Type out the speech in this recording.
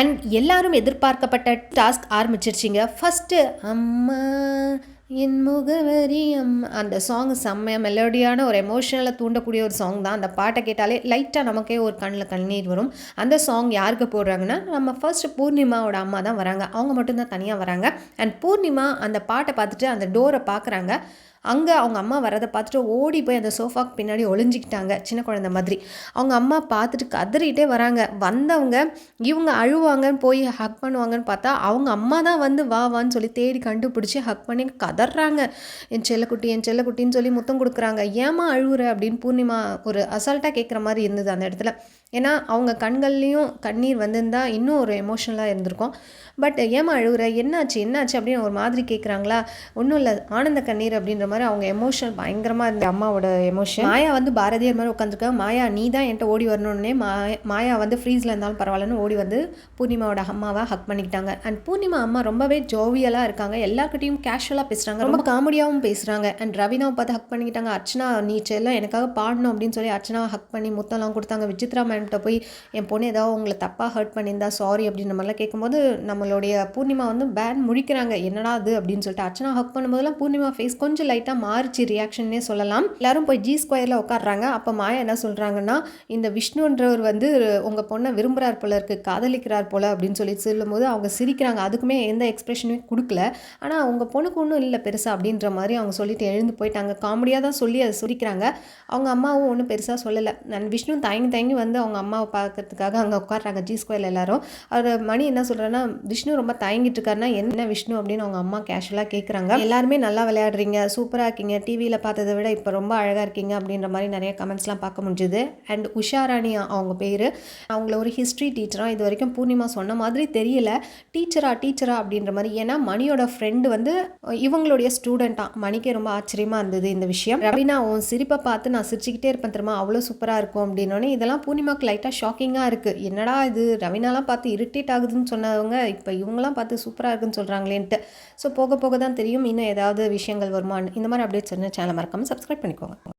And எல்லாரும் எதிர்பார்க்கப்பட்ட task ஆரம்பிச்சிருச்சிங்க. First அம்மா என் முகவரி அந்த சாங் செம்ம மெலோடியான ஒரு எமோஷனலை தூண்டக்கூடிய ஒரு சாங் தான். அந்த பாட்டை கேட்டாலே லைட்டாக நமக்கே ஒரு கண்ணில் கண்ணீர் வரும். அந்த சாங் யாருக்கு போடுறாங்கன்னா நம்ம ஃபர்ஸ்ட் பூர்ணிமாவோட அம்மா தான் வராங்க. அவங்க மட்டும்தான் தனியாக வராங்க. அண்ட் பூர்ணிமா அந்த பாட்டை பார்த்துட்டு அந்த டோரை பார்க்குறாங்க. அங்கே அவங்க அம்மா வரதை பார்த்துட்டு ஓடி போய் அந்த சோஃபாக்கு பின்னாடி ஒளிஞ்சிக்கிட்டாங்க. சின்ன குழந்தை மாதிரி. அவங்க அம்மா பார்த்துட்டு கதறிட்டே வராங்க. வந்தவங்க இவங்க அழுவாங்கன்னு போய் ஹக் பண்ணுவாங்கன்னு பார்த்தா அவங்க அம்மா தான் வந்து வா வான்னு சொல்லி தேடி கண்டுபிடிச்சி ஹக் பண்ணி கதறாங்க என் செல்லக்குட்டி என் செல்லக்குட்டின்னு சொல்லி முத்தம் கொடுக்குறாங்க. ஏமா அழுகுற அப்படின்னு பூர்ணிமா ஒரு அசால்ட்டாக கேட்குற மாதிரி இருந்தது அந்த இடத்துல. ஏன்னா அவங்க கண்கள்லேயும் கண்ணீர் வந்திருந்தா இன்னும் ஒரு எமோஷனலாக இருந்திருக்கும். பட் ஏமா அழுகுற என்னாச்சு? என்னாச்சு? அப்படின்னு ஒரு மாதிரி கேட்குறாங்களா ஒன்றும் இல்லை. ஆனந்த கண்ணீர் அப்படின்ற மாதிரி அவங்க எமோஷனல் பயங்கரமாக இருந்த அம்மாவோட எமோஷன் மாயா வந்து பாரதியார் மாதிரி உட்காந்துருக்காங்க மாயா நீ தான் என்கிட்ட ஓடி வரணுன்னே மாயா மாயா வந்து ஃப்ரீஸில் இருந்தாலும் பரவாயில்லன்னு ஓடி வந்து பூர்ணிமாவோட அம்மாவை ஹக் பண்ணிக்கிட்டாங்க. அண்ட் பூர்ணிமா அம்மா ரொம்பவே ஜோவியலாக இருக்காங்க. எல்லாருக்கிட்டையும் கேஷுவலாக பேசுகிறாங்க ரொம்ப காமெடியாகவும் பேசுகிறாங்க அண்ட் ரவினாவை பார்த்து ஹக் பண்ணிக்கிட்டாங்க. அர்ச்சனா நீ செல்லம் எனக்காக பாடணும் அப்படின்னு சொல்லி அர்ச்சனாவை ஹக் பண்ணி முத்தம்லாம் கொடுத்தாங்க. விசித்ரா மேம்கிட்ட போய் என் பொண்ணு ஏதாவது உங்களை தப்பாக ஹர்ட் பண்ணியிருந்தா சாரி அப்படின்ற மாதிரிலாம் கேட்கும்போது நம்மளுடைய பூர்ணிமா வந்து பேன் முழிக்கிறாங்க என்னடா அது அப்படின்னு சொல்லிட்டு அர்ச்சனா ஹக் பண்ணும்போதெல்லாம் பூர்ணிமா ஃபேஸ் கொஞ்சம் லைட்டாக மாறிச்சு. ரியாக்ஷன்னே சொல்லலாம். எல்லாரும் போய் ஜி ஸ்கொயரில் உட்காடுறாங்க அப்போ மாயா என்ன சொல்கிறாங்கன்னா இந்த விஷ்ணுன்றவர் வந்து உங்கள் பொண்ணை விரும்புகிறார் போல இருக்கு. காதலிக்கிறார் போல அப்படின்னு சொல்லி சொல்லும்போது அவங்க சிரிக்கிறாங்க. அதுக்குமே எந்த எக்ஸ்பிரஷனுமே கொடுக்கல. ஆனால் உங்கள் பொண்ணுக்கு ஒன்றும் இல்லை. பெருசாக அப்படின்ற மாதிரி அவங்க சொல்லிட்டு எழுந்து போயிட்டாங்க. காமெடியாக தான் சொல்லி அதை சொல்லிக்கிறாங்க அவங்க அம்மாவும் ஒன்றும் பெருசாக சொல்லலை. நான் விஷ்ணு தயங்கி தயங்கி வந்து அவங்க அம்மாவை பார்க்கறதுக்காக அங்கே உட்காடுறாங்க ஜி ஸ்கொயரில் எல்லாரும். அவர் மணி என்ன சொல்கிறேன்னா விஷ்ணு ரொம்ப தயங்கிட்டு இருக்காருன்னா என்ன விஷ்ணு? அப்படின்னு அவங்க அம்மா கேஷுவலாக கேட்குறாங்க எல்லாருமே நல்லா விளையாடுறீங்க. சூப்பராக இருக்கீங்க. டிவியில் பார்த்ததை விட இப்போ ரொம்ப அழகாக இருக்கீங்க அப்படின்ற மாதிரி நிறைய கமெண்ட்ஸ்லாம் பார்க்க முடிஞ்சுது. அண்ட் உஷாராணி அவங்க பேர். அவங்கள ஒரு ஹிஸ்ட்ரி டீச்சராக இது வரைக்கும் பூர்ணிமா சொன்ன மாதிரி தெரியல. டீச்சரா டீச்சரா அப்படின்ற மாதிரி. ஏன்னா மணியோட ஃப்ரெண்டு வந்து இவங்களுடைய ஸ்டூடெண்ட்டாக மணிக்கே ரொம்ப ஆச்சரியமாக இருந்தது இந்த விஷயம். ரவீனா உன் சிரிப்பை பார்த்து நான் சிரிச்சுக்கிட்டே இருப்பேன் தெரியுமா? அவ்வளோ சூப்பராக இருக்கும் அப்படின்னோடனே இதெல்லாம் பூர்ணிமாவுக்கு லைட்டாக ஷாக்கிங்காக இருக்குது என்னடா இது? ரவினாலாம் பார்த்து இரிட்டேட் ஆகுதுன்னு சொன்னவங்க இப்போ இவங்களாம் பார்த்து சூப்பராக இருக்குன்னு சொல்கிறாங்களேன்ட்டு ஸோ போக போக தான் தெரியும். இன்னும் ஏதாவது விஷயங்கள் வருமான்னு. இந்த மாதிரி அப்டேட்ஸ் வந்து சேனல் மறக்காமல் சப்ஸ்கிரைப் பண்ணிக்கோங்க.